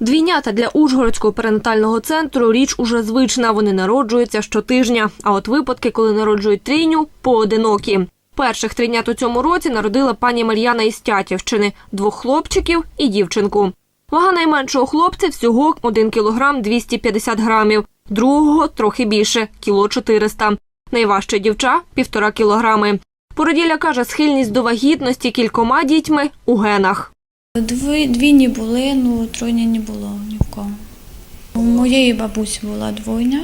Двійнята для Ужгородського перинатального центру річ уже звична. Вони народжуються щотижня. А от випадки, коли народжують трійню, поодинокі. Перших трійнят у цьому році народила пані Мар'яна із Тятівщини – двох хлопчиків і дівчинку. Вага найменшого хлопця всього 1 кілограм 250 грамів, другого трохи більше – кіло 400. Найважча дівча – півтора кілограми. Породілля каже, схильність до вагітності кількома дітьми у генах. Дві, двійні були, ну тройні не було ні в кого. У моєї бабусі була двойня,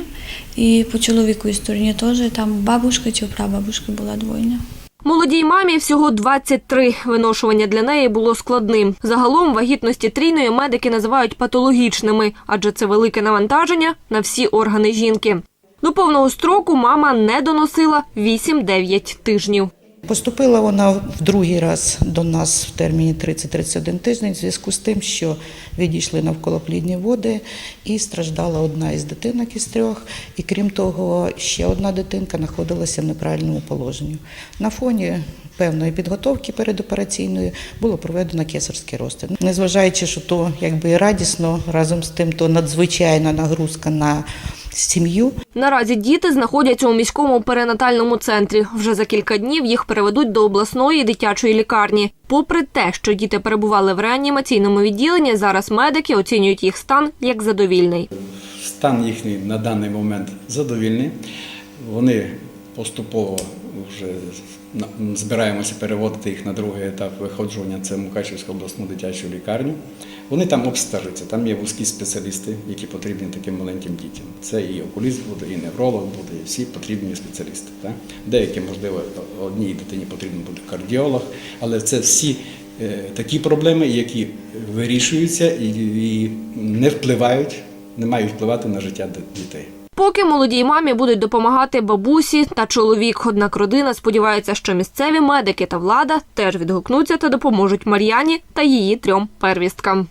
і по чоловіковій стороні теж там бабушка чи прабабушка була двойня. Молодій мамі всього 23. Виношування для неї було складним. Загалом вагітності трійної медики називають патологічними, адже це велике навантаження на всі органи жінки. До повного строку мама не доносила 8-9 тижнів. Поступила вона в другий раз до нас в терміні 30-31 тиждень в зв'язку з тим, що відійшли навколоплідні води і страждала одна із дитинок із трьох. І крім того, ще одна дитинка знаходилася в неправильному положенні. На фоні певної підготовки передопераційної було проведено кесарський розтин. Незважаючи, що то якби радісно, разом з тим то надзвичайна нагрузка на сім'ю. Наразі діти знаходяться у міському перинатальному центрі. Вже за кілька днів їх переведуть до обласної дитячої лікарні. Попри те, що діти перебували в реанімаційному відділенні, зараз медики оцінюють їх стан як задовільний. Стан їхній на даний момент задовільний. Вони поступово вже збираємося переводити їх на другий етап виходжування. Це Мукачівську обласну дитячу лікарню. Вони там обстежаться, там є вузькі спеціалісти, які потрібні таким маленьким дітям. Це і окуліст буде, і невролог буде, і всі потрібні спеціалісти. Так? Деякі, можливо, одній дитині потрібен буде кардіолог, але це всі е, такі проблеми, які вирішуються і, і не впливають, не мають впливати на життя дітей. Поки молодій мамі будуть допомагати бабусі та чоловік. Однак родина сподівається, що місцеві медики та влада теж відгукнуться та допоможуть Мар'яні та її трьом первісткам.